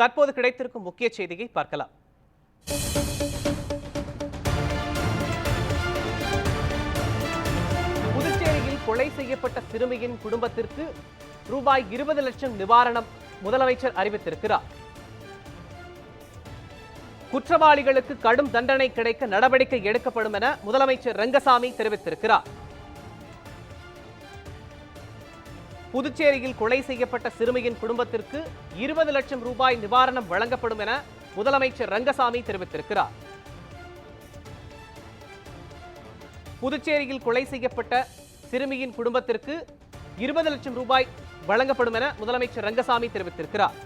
தற்போது கிடைத்திருக்கும் முக்கிய செய்தியை பார்க்கலாம். புதுச்சேரியில் கொலை செய்யப்பட்ட சிறுமியின் குடும்பத்திற்கு ரூபாய் இருபது லட்சம் நிவாரணம் முதலமைச்சர் அறிவித்திருக்கிறார். குற்றவாளிகளுக்கு கடும் தண்டனை கிடைக்க நடவடிக்கை எடுக்கப்படும் என முதலமைச்சர் ரங்கசாமி தெரிவித்திருக்கிறார். புதுச்சேரியில் கொலை செய்யப்பட்ட சிறுமியின் குடும்பத்திற்கு இருபது லட்சம் ரூபாய் நிவாரணம் வழங்கப்படும் என முதலமைச்சர் ரங்கசாமி தெரிவித்திருக்கிறார். புதுச்சேரியில் கொலை செய்யப்பட்ட சிறுமியின் குடும்பத்திற்கு இருபது லட்சம் ரூபாய் வழங்கப்படும் என முதலமைச்சர் ரங்கசாமி தெரிவித்திருக்கிறார்.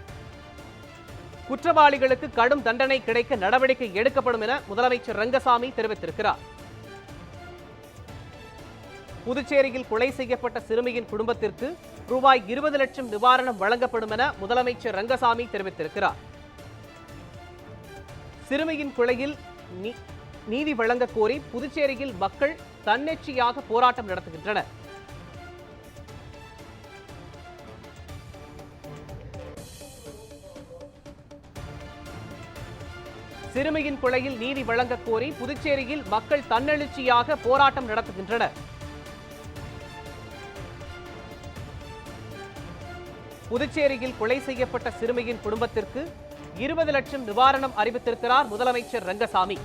குற்றவாளிகளுக்கு கடும் தண்டனை கிடைக்க நடவடிக்கை எடுக்கப்படும் என முதலமைச்சர் ரங்கசாமி தெரிவித்திருக்கிறார். புதுச்சேரியில் கொலை செய்யப்பட்ட சிறுமியின் குடும்பத்திற்கு ரூபாய் இருபது லட்சம் நிவாரணம் வழங்கப்படும் என முதலமைச்சர் ரங்கசாமி தெரிவித்திருக்கிறார். சிறுமியின் கொலையில் நீதி வழங்க கோரி புதுச்சேரியில் மக்கள் தன்னெச்சியாக போராட்டம் நடத்துகின்றனர். சிறுமியின் கொலையில் நீதி வழங்க கோரி புதுச்சேரியில் மக்கள் தன்னெழுச்சியாக போராட்டம் நடத்துகின்றனர். புதுச்சேரியில் கொலை செய்யப்பட்ட சிறுமியின் குடும்பத்திற்கு இருபது லட்சம் நிவாரணம் அறிவித்திருக்கிறார் முதலமைச்சர் ரங்கசாமி.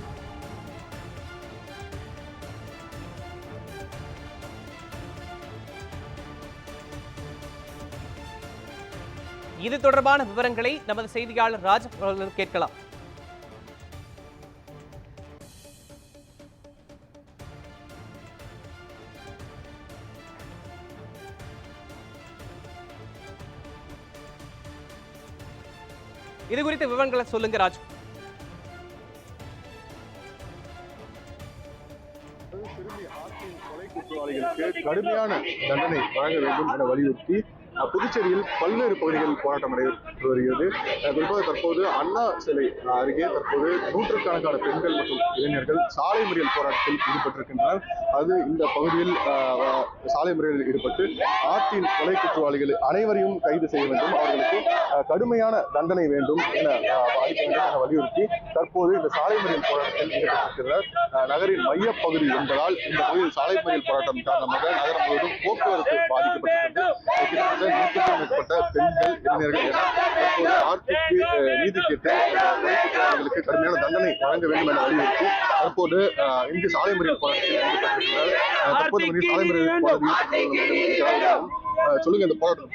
இது தொடர்பான விவரங்களை நமது செய்தியாளர் ராஜ் கேட்கலாம். இது குறித்த விவரங்களை சொல்லுங்க ராஜ். குற்றவாளிகளுக்கு கடுமையான தண்டனை வழங்க வேண்டும் என வலியுறுத்தி புதுச்சேரியில் பல்வேறு பகுதிகளில் போராட்டம் நடைபெற்று வருகிறது. குறிப்பாக தற்போது அண்ணா சிலை அருகே தற்போது நூற்றுக்கணக்கான பெண்கள் மற்றும் இளைஞர்கள் சாலை மறியல் போராட்டத்தில் ஈடுபட்டிருக்கின்றனர். அது இந்த பகுதியில் சாலை மறியலில் ஈடுபட்டு ஆற்றின் கொலை குற்றவாளிகள் அனைவரையும் கைது செய்ய வேண்டும். அவர்களுக்கு கடுமையான தண்டனை வேண்டும் என அஹ், வேண்டும் என வலியுறுத்தி தற்போது இந்த சாலை மறியல் போராட்டத்தில் ஈடுபட்டிருக்கிறார் நகரின் மையப்பகுதி என்பதால் இந்த பகுதியில் சாலை மறியல் போராட்டம் காரணமாக நகரம் முழுவதும் போக்குவரத்து பாதிக்கப்பட்டிருக்கிறது. மேற்பட்ட பெண்கள் இளைஞர்கள் என நீதி கேட்டு குற்றவாளிகளுக்கு கடுமையான தண்டனை வழங்க வேண்டும் என வலியுறுத்தி தற்போது இங்கு சாலை மறியல் போராட்டத்தில் தற்போது மணி சாலை மறியல் சொல்லுங்க இந்த போராட்டம்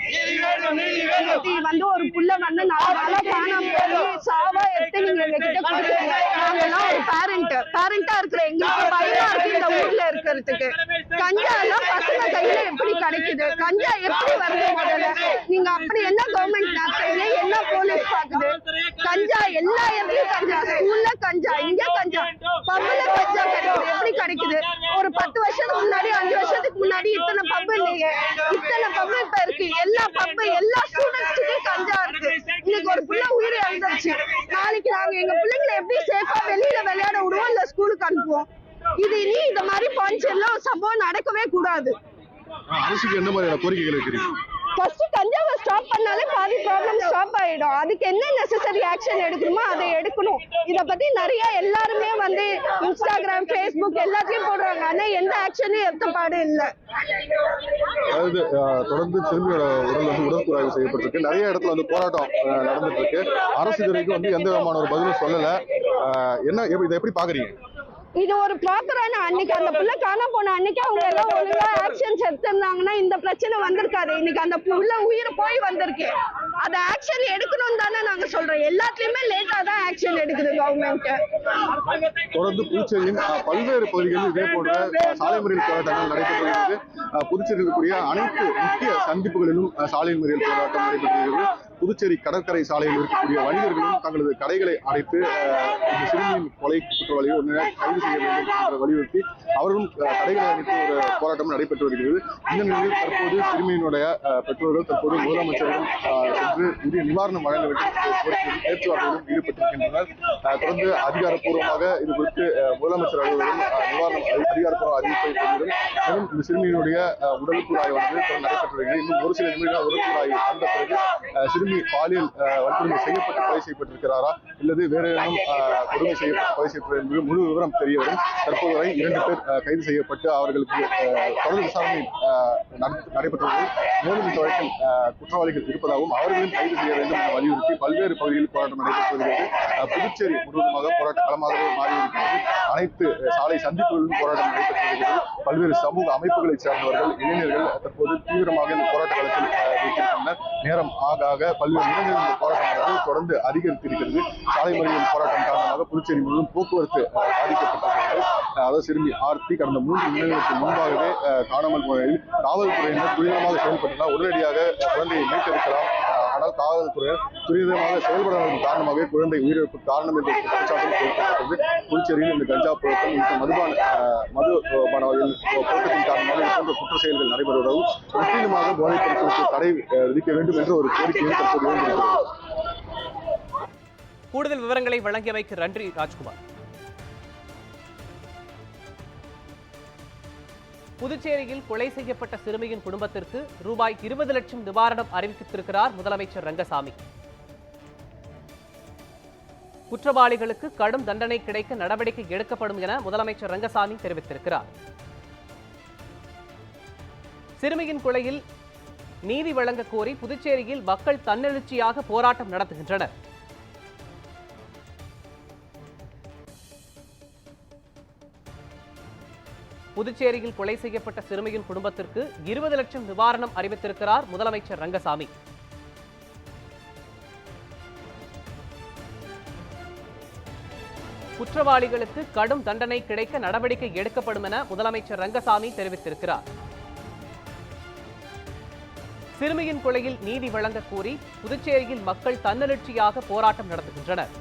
வந்து ஒரு புள்ள வந்து நாலு காணாம சாவா எடுத்து நீங்க எங்ககிட்ட கொடுக்குறீங்க நாங்கெல்லாம் ஒரு பேரண்ட் பேரண்டா இருக்கிற எங்களுக்கு பயமா இருக்கு இந்த ஊர்ல இருக்கிறதுக்கு. கஞ்சா எல்லாம் பசங்க கையில எப்படி கஞ்சா எப்படி வருது முதல்ல? நீங்க அப்படி என்ன கவர்மெண்ட் நடத்துறீங்க என்ன போலீஸ் பாக்குது? கஞ்சா எல்லா இடத்துலயும் கஞ்சா. ஸ்கூல்ல கஞ்சா இங்க கஞ்சா. பப்புல கஞ்சா கிடைக்குது. எப்படி கிடைக்குது? ஒரு பத்து வருஷத்துக்கு முன்னாடி அஞ்சு வருஷத்துக்கு முன்னாடி இத்தனை பப்பு இல்லையே. இத்தனை பப்பு இப்ப இருக்கு. எல்லா பப்பு எல்லா ஸ்டூடெண்ட்ஸுக்கும் கஞ்சா இருக்கு. இன்னைக்கு ஒரு புள்ள உயிரை இழந்துருச்சு. நாளைக்கு நாங்க எங்க பிள்ளைங்களை எப்படி சேஃபா வெளியில விளையாட விடுவோம்? இல்ல ஸ்கூலுக்கு அனுப்புவோம். இது இனி இந்த மாதிரி பாயிண்ட்ஸ் சம்பவம் நடக்கவே கூடாது. அரசுக்கு என்ன மாதிரியான கோரிக்கைகள் இருக்கிறீங்க ஃபர்ஸ்ட் கஞ்சாவை ஸ்டாப் பண்ணாலே பாதி ப்ராப்ளம் ஸ்டாப் ஆயிடும். அதுக்கு என்ன நெசசரி ஆக்ஷன் எடுக்கணுமோ அதை எடுக்கணும். இத பத்தி நிறைய எல்லாருமே வந்து இன்ஸ்டாகிராம் ஃபேஸ்புக் எல்லாத்தையும் போடுறாங்க. ஆனா எந்த ஆக்ஷனும் எடுத்தபாடு இல்லை. அதாவது தொடர்ந்து சிறுமியோட உடல் வந்து உடற்கூறாய்வு செய்யப்பட்டிருக்கு. நிறைய இடத்துல வந்து போராட்டம் நடந்துட்டு இருக்கு. அரசு வரைக்கும் வந்து எந்த விதமான ஒரு பதிலும் சொல்லல. என்ன இதை எப்படி பாக்குறீங்க? இது ஒரு ப்ராப்பரான அன்னைக்கு அந்த புள்ள காணாம போன அன்னைக்கு அவங்க எல்லாம் ஒழுங்கா ஆக்ஷன்ஸ் எடுத்திருந்தாங்கன்னா இந்த பிரச்சனை வந்திருக்காது. இன்னைக்கு அந்த புள்ள உயிர் போய் வந்திருக்கு. அத ஆக்ஷன் எடுக்கணும் தானே நாங்க சொல்றோம். எல்லாத்துலயுமே லேட்டா தான் ஆக்ஷன் எடுக்குது கவர்மெண்ட் தொடர்ந்து புதுச்சேரியின் பல்வேறு பகுதிகளில் இதே போன்ற சாலை மறியல் போராட்டங்கள் நடைபெற்று புதுச்சேரியில் இருக்கக்கூடிய அனைத்து முக்கிய சந்திப்புகளிலும் சாலை மறியல் போராட்டம் நடைபெற்று புதுச்சேரி கடற்கரை சாலையில் இருக்கக்கூடிய வணிகர்களும் தங்களது கடைகளை அடைத்து இந்த சிறுமியின் கொலை குற்றவாளியை உடனே கைது செய்ய வேண்டும் என்ற வலியுறுத்தி அவர்களும் கடைகளை அடைத்து ஒரு போராட்டம் நடைபெற்று வருகிறது. இந்த நிலையில் தற்போது சிறுமியினுடைய பெற்றோர்கள் தற்போது முதலமைச்சரிடம் சென்று உரிய நிவாரணம் வழங்க வேண்டும் பேச்சுவார்த்தையிலும் ஈடுபட்டிருக்கின்றனர். தொடர்ந்து அதிகாரப்பூர்வமாக இது குறித்து முதலமைச்சர் அலுவலகம் நிவாரணம் அதிகாரப்பூர்வ அறிவிப்பை வெளியிடும் மேலும் இந்த சிறுமியினுடைய அஹ், உடலுக்குள் ஆய்வானது நடைபெற்று வருகிறது. இன்னும் ஒரு சில நிமிடங்கள் உடலுக்குள் வந்த பிறகு சிறுமி பாலியல் வன்கொடுமை செய்யப்பட்டு கொலை செய்யப்பட்டிருக்கிறாரா? அல்லது வேறு ஏதேனும் கொடுமை செய்யப்பட்டு கொலை செய்யப்பட்டது என்பது முழு விவரம் தெரிய வரும். தற்போது வரை இரண்டு பேர் கைது செய்யப்பட்டு அவர்களுக்கு தொடர் விசாரணை அஹ், நடைபெற்றுள்ளது மேலும் இந்த வழக்கில் குற்றவாளிகள் இருப்பதாகவும் அவர்களும் கைது செய்ய வேண்டும் என வலியுறுத்தி பல்வேறு பகுதிகளில் போராட்டம் நடைபெற்று வருகிறது. புதுச்சேரி முழுவதுமாக போராட்ட களமாகவே மாறியிருக்கிறது. அனைத்து சாலை சந்திப்புகளிலும் போராட்டம் நடைபெற்று வருகிறது. பல்வேறு சமூக அமைப்புகளைச் சேர்ந்தவர்கள் இளைஞர்கள் தற்போது தீவிரமாக இந்த போராட்ட களத்தில் வைத்திருக்கின்றனர். நேரம் ஆக ஆக பல்வேறு இடங்களில் இந்த போராட்டமானது தொடர்ந்து அதிகரித்திருக்கிறது. சாலை மறியல் போராட்டம் காரணமாக புதுச்சேரி முழுவதும் போக்குவரத்து பாதிக்கப்பட்டிருக்கிறது. அதாவது சிறுமி ஆர்த்தி கடந்த மூன்று நிமிடங்களுக்கு முன்பாகவே காணாமல் போனதில் காவல்துறையினர் துரிதமாக செயல்பட்டதால் உடனடியாக குழந்தையை மீட்டெடுக்கலாம். ஆனால் காவல்துறையினர் துரிதமாக செயல்படாததன் காரணமாகவே குழந்தை உயிரிழப்பு காரணம் என்ற குற்றச்சாட்டும் கொடுக்கப்பட்டது. புதுச்சேரியில் இந்த கஞ்சா புழக்கம் இந்த மதுபான மது வகையில் புழக்கத்தின் காரணமாக இது போன்ற குற்ற செயல்கள் நடைபெறுவதாகவும் முற்றிலுமாக போதைப் பொருட்களுக்கு தடை விதிக்க வேண்டும் என்ற ஒரு கோரிக்கையும் தற்போது கூடுதல் விவரங்களை வழங்கியமைக்கு நன்றி ராஜ்குமார். புதுச்சேரியில் கொலை செய்யப்பட்ட சிறுமியின் குடும்பத்திற்கு ரூபாய் இருபது லட்சம் நிவாரணம் அறிவித்திருக்கிறார் முதலமைச்சர் ரங்கசாமி. குற்றவாளிகளுக்கு கடும் தண்டனை கிடைக்க நடவடிக்கை எடுக்கப்படும் என முதலமைச்சர் ரங்கசாமி தெரிவித்திருக்கிறார். சிறுமியின் கொலையில் நீதி வழங்க கோரி புதுச்சேரியில் மக்கள் தன்னெழுச்சியாக போராட்டம் நடத்துகின்றனர். புதுச்சேரியில் கொலை செய்யப்பட்ட சிறுமியின் குடும்பத்திற்கு இருபது லட்சம் நிவாரணம் அறிவித்திருக்கிறார் முதலமைச்சர் ரங்கசாமி. குற்றவாளிகளுக்கு கடும் தண்டனை கிடைக்க நடவடிக்கை எடுக்கப்படும் என முதலமைச்சர் ரங்கசாமி தெரிவித்திருக்கிறார். சிறுமியின் கொலையில் நீதி வழங்க கோரி புதுச்சேரியில் மக்கள் தன்னெழுச்சியாக போராட்டம் நடத்துகின்றனர்.